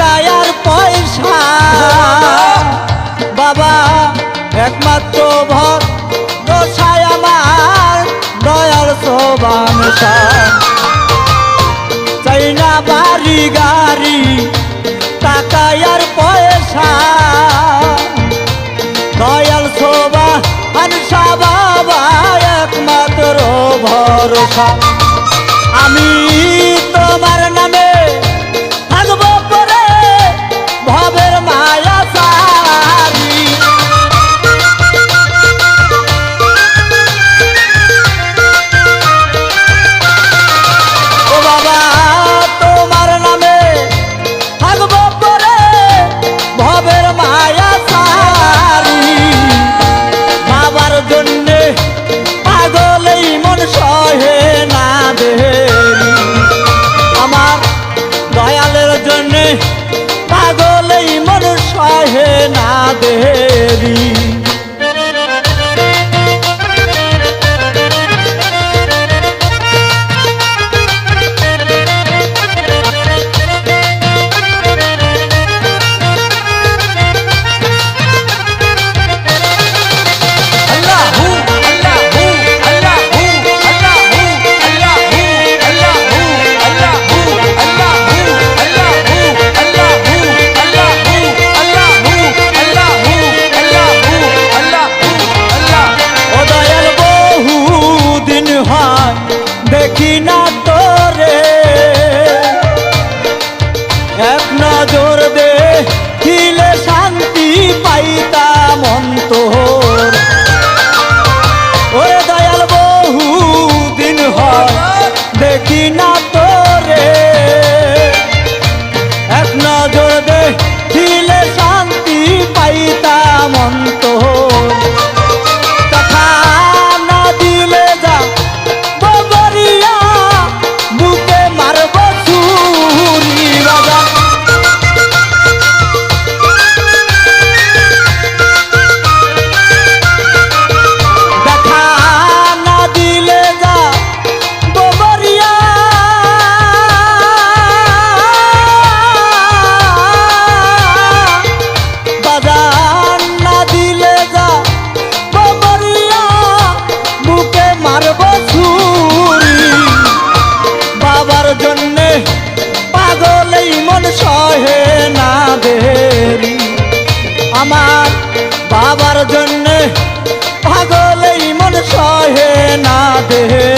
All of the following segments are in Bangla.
টায়ার পয়সা। বাবা, একমাত্র ভর দোষায় আমার দয়াল সোবান চাই না বাড়ি গাড়ি টাকায়ার পয়সা। দয়াল সোবা আনসা বাবা, একমাত্র ভরসা। আমি তোমার নামে দেরি আমার বাবার জন্যে পাগলেই মন সহে না দেবী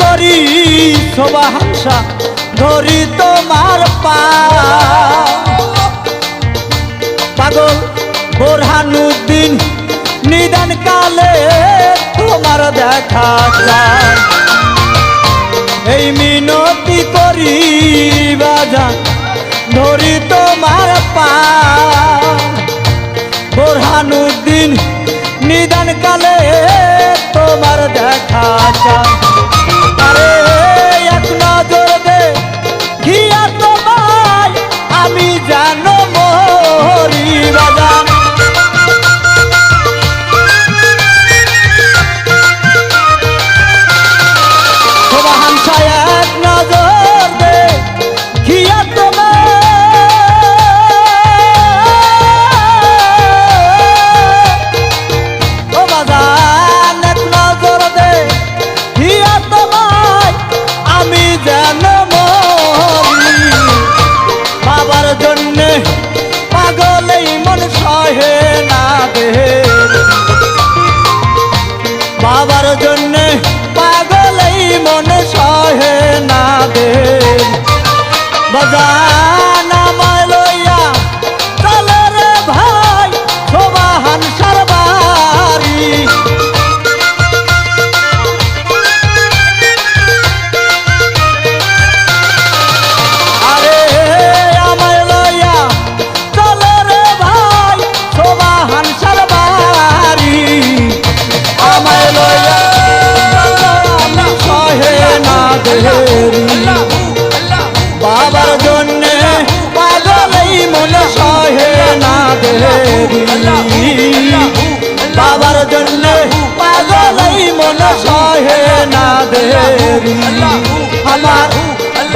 করি শোভাংসা ধরি তোমার পাগল বোরহানুদ্দিন নিদান কালে তোমার দেখা এই মিনতি করি বাজা, ধরি তোমার পা। বোরহানুদ্দিন নিদান কালে তোমার দেখা যায়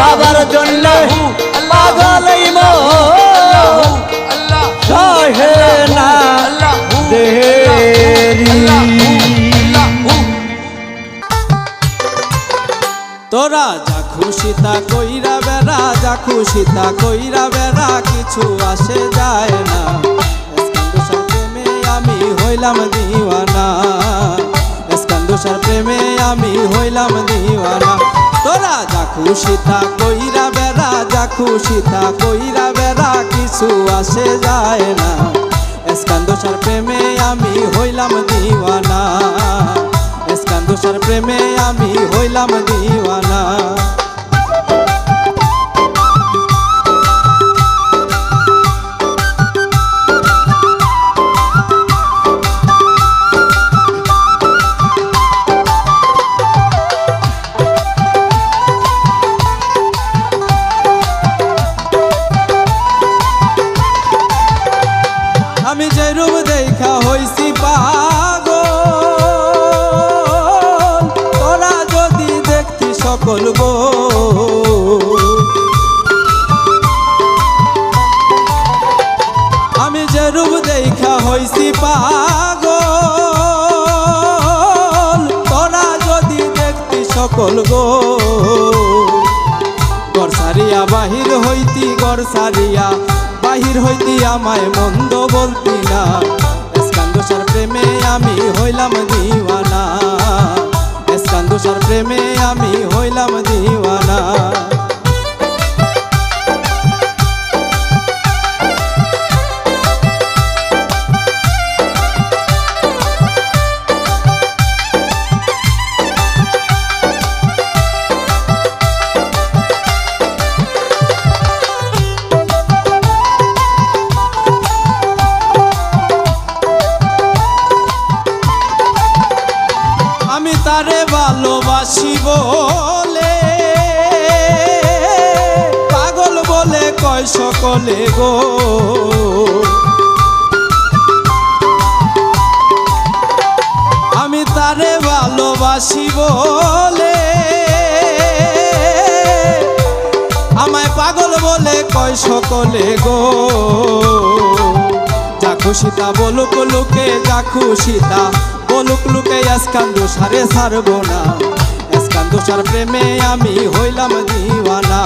বাবার জন্য পাগলেই সহে না তোরা যা খুশি তা কইরা বেড়া যা খুশি তা কইরা বেড়া কিছু আসে যায় না। প্রেমে আমি হইলাম দিওয়ানা। এসকান্দুসার প্রেমে আমি হইলাম দিওয়ানা। খুশি তা কইরা বেড়া, যা খুশি তা কইরা বেড়া, কিছু আসে যায় না। এসকান্দুসার প্রেমে আমি হইলাম দিওয়ানা। এসকান্দুসার প্রেমে আমি হইলাম দিওয়ানা। সকল গো। গড় বাহির হইতি গড় সারিয়া বাহির হইতি, আমায় মন্দ বলতি না। এসকান্দোসার প্রেমে আমি হইলাম দিওয়ানা। এসকান্দোসার প্রেমে আমি হইলাম দিওয়ানা। আমি তারে ভালোবাসি বলে। পাগল বলে কয় সকলে গো। আমি তারে ভালোবাসি বলে। আমায় পাগল বলে কয় সকলে গো। যা খুশিতা বলুক, লুকে যা খুশিতা বলুক লুকে এসকান্দু সারে সারবো না। এসকান্দু সার প্রেমে আমি হইলাম দিওয়ানা।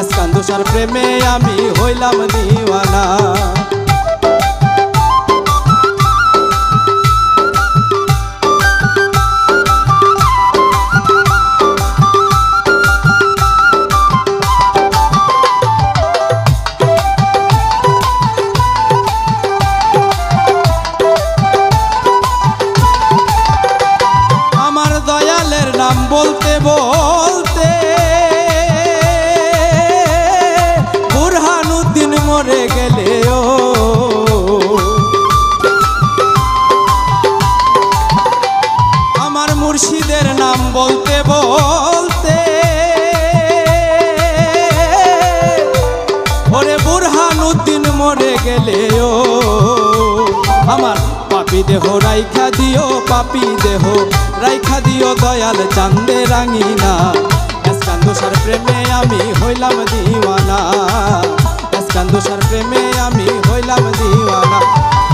এসকান্দু সার প্রেমে আমি হইলাম দিওয়ানা। গেলে ও আমার পাপি দেহ রাইখা দিও, পাপি দেহ রাইখা দিও, দয়াল চান্দে রাঙিনা। এসকান্দোসার প্রেমে আমি হইলাম দিওয়ানা। এসকান্দোসার প্রেমে আমি হইলাম দিওয়ানা।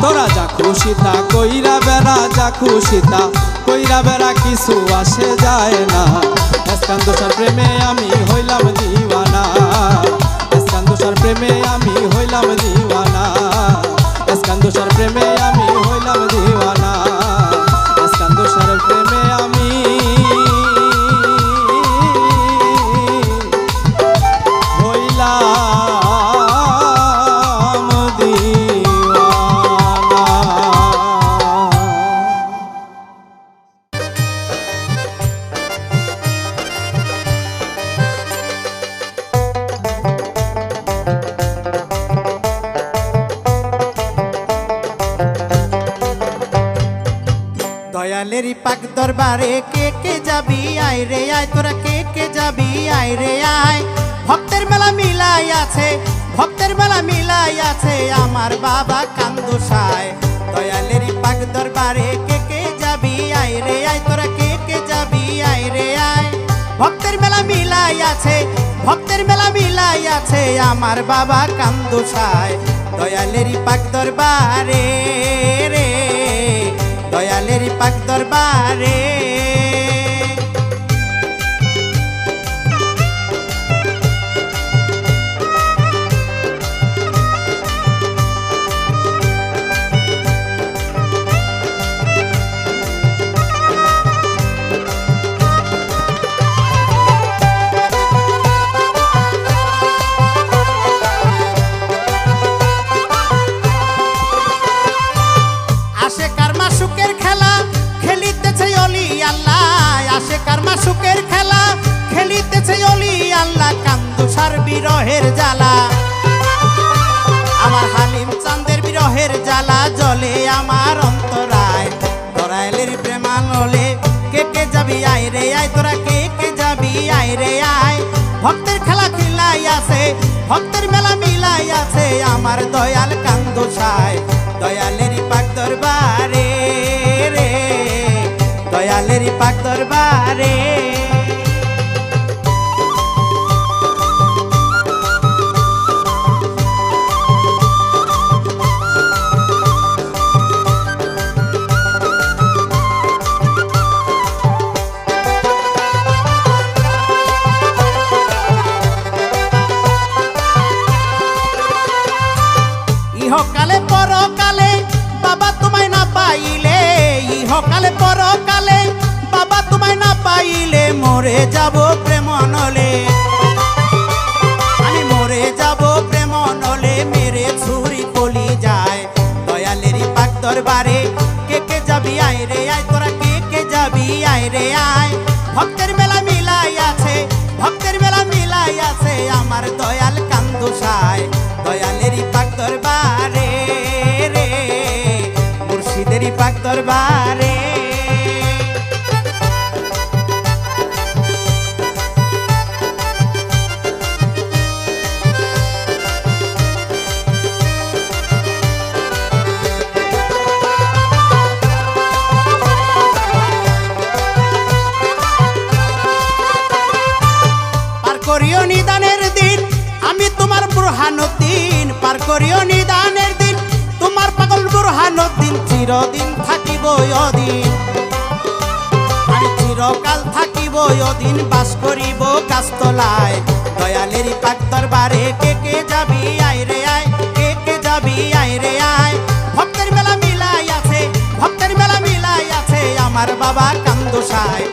তোরা যা খুশি তা কইরা বেড়া, যা খুশি তা কইরা বেড়া, কিছু আসে যায় না। এসকান্দোসার প্রেমে আমি হইলাম দিওয়ানা। প্রেমে আমি হইলাম দিওয়ানা। এসকান্দোসার প্রেমে আমি হইলাম দিওয়ানা। দয়ালেরই পাক দরবারে কে কে যাবি? আয় রে আয়, তোরা কে কে যাবি? আয় রে আয়। ভক্তের মেলা মিলাই আছে, ভক্তের মেলা মিলাই আছে, আমার বাবা কান্দুসায়। দয়ালেরই পাক দরবারে কে কে যাবি? আয় রে আয়, তোরা কে কে যাবি? আয় রে আয়। ভক্তের মেলা মিলাই আছে, ভক্তের মেলা মিলাই আছে, আমার বাবা কান্দুসায়। দয়ালেরই পাক দরবারে রে দয়ালেরই পাক দরবারে। রে, আয় তোরা কে কে যাবি? আয় রে, আয়। ভক্তের খেলা খিলাই আছে, ভক্তের মেলা মিলাই আছে। আমার দয়াল কান্দোসায় যাব প্রেম নলে। আমি মরে যাব প্রেম নলে, মেরে ছুরি কলি যায়। দয়ালেরই পাক দরবারে কে কে যাবি আয় রে, আয় তোরা কে কে যাবি আয় রে, আয়। ভক্তের মেলা মিলাই আছে, ভক্তের মেলা মিলাই আছে, আমার দয়াল কান্দুসায়। দয়ালেরই পাক দরবারে রে মুর্শিদেরই পাক দরবারে বুরহানুদ্দিন পার করিও নিদানের দিন। তোমার পাগল বুরহানুদ্দিন চিরদিন থাকিব অদিন। আমি চিরকাল থাকিব অদিন, বাস করিব গাছতলায়। দয়ালেরই পাক দরবারে কে কে যাবি, আয় রে আয়, কে কে যাবি, আয় রে আয়। ভক্তের মেলা মিলাই আছে, ভক্তের মেলা মিলাই আছে, আমার বাবা কান্দোসায়।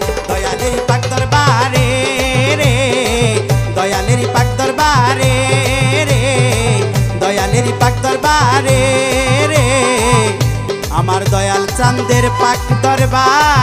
দরবারে